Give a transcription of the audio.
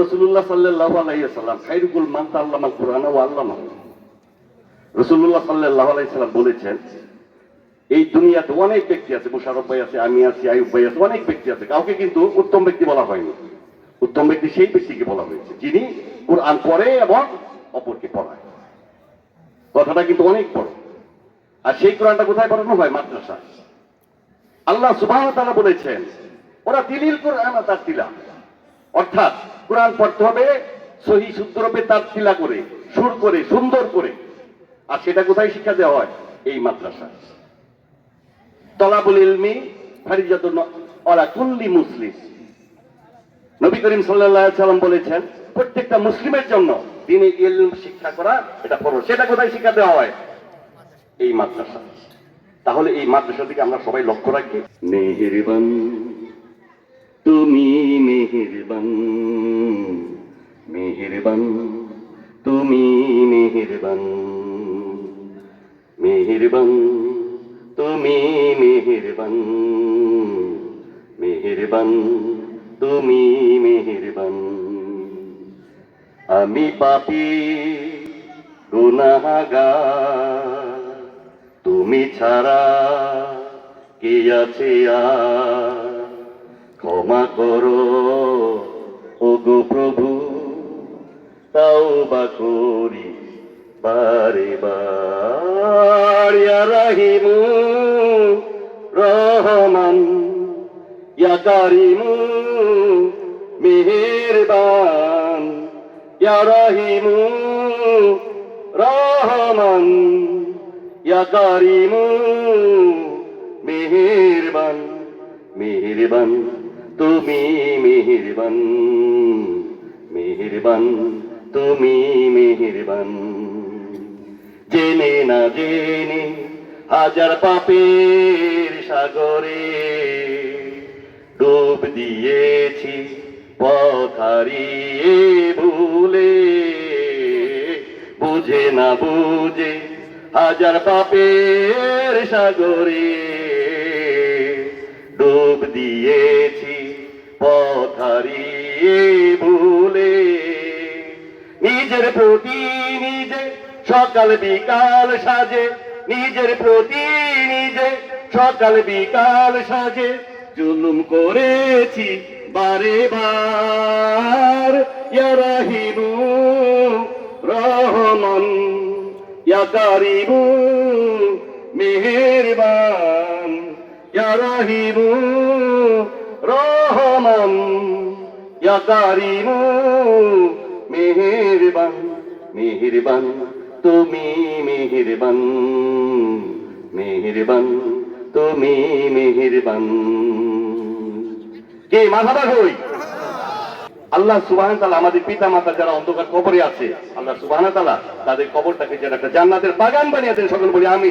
রসুল্লাহ সাল্লাহ আলাইসাল্লাম খাইরুকুল মান তাল্লামা কোরআন ও আল্লামা। রসুল্লাহ সাল্লাহ আলাইসাল্লাম বলেছেন, এই দুনিয়াতে অনেক ব্যক্তি আছে, মুশারফ ভাই আছে, আমি আছি আয়ুব ভাই আছে, অনেক ব্যক্তি আছে, কাউকে কিন্তু উত্তম ব্যক্তি বলা হয়নি। উত্তম ব্যক্তি সেই ব্যক্তিকে বলা হয়েছে, যিনি কোরআন পড়ে এবং অপরকে পড়ায়। কথাটা কিন্তু অনেক বড়। আর সেই কোরআনটা কোথায় পড়ানো হয়? মাদ্রাসা আল্লাহ সুবাহ তারা বলেছেন, ওরা দিলিল কোরআন তার তিলা অর্থাৎ কোরআন পড়তে হবে সহি শুদ্ধরূপে তার তিলা করে, সুর করে, সুন্দর করে। আর সেটা কোথায় শিক্ষা দেওয়া হয়? এই মাদ্রাসা তলাবুল ইলমি ফারিজাতুন ওরা কুল্লি মুসলিম। নবী করিম আলাইহি সাল্লাম বলেছেন, প্রত্যেকটা মুসলিমের জন্য তিনি ইলম শিক্ষা করা, এটা ফরজ। সেটা কোথায় শিক্ষা দেওয়া হয়? এই মাদ্রাসা তাহলে এই মাদ্রাসা থেকে আমরা সবাই লক্ষ্য রাখি। মেহেরবান তুমি মেহেরবান মেহেরবান, তুমি মেহেরবান মেহেরবান, তুমি মেহেরবান মেহেরবান, তুমি মেহেরবান। আমি পাপি, গুনাহগার, তুমি ছাড়া কে আছে আর? ক্ষমা করো। ও গো প্রভু, তাও বা করি বারে বার। রাহিমু, রহমান। ইয়া কারিমু, মেহেরবান। ইয়া রাহিমু, রহমান। ইয়া মেহেরবান মেহেরবান। তুমি মেহেরবান মেহেরবান, তুমি মেহেরবান। জেনে না জেনে হাজার পাপের সাগরে ডুব দিয়েছি পথারিয়ে ভুলে। বুঝে না বুঝে হাজার পাপের সাগরে ডুব দিয়েছি পথারিয়ে ভুলে। নিজের প্রতি নিজে, সকাল বিকাল সাজে। নিজের প্রতি নিজে, সকাল বিকাল সাজে। জুলুম করেছি বারে বার। ইয়া রাহিমু, রহমান। ইয়াকারিমু মেহেরবান। মেহেরবান মেহেরবান, তুমি মেহেরবান। মেহেরবান, তুমি মেহেরবান। কে মাথাটা হই আল্লাহ সুবাহ তালা আমাদের পিতা মাতা যারা অন্ধকার কবরে আছে, আল্লাহ সুবাহ তালা তাদের কবরটাকে যেন একটা জান্নাতের বাগান বানিয়ে দেন, সকল বলি আমি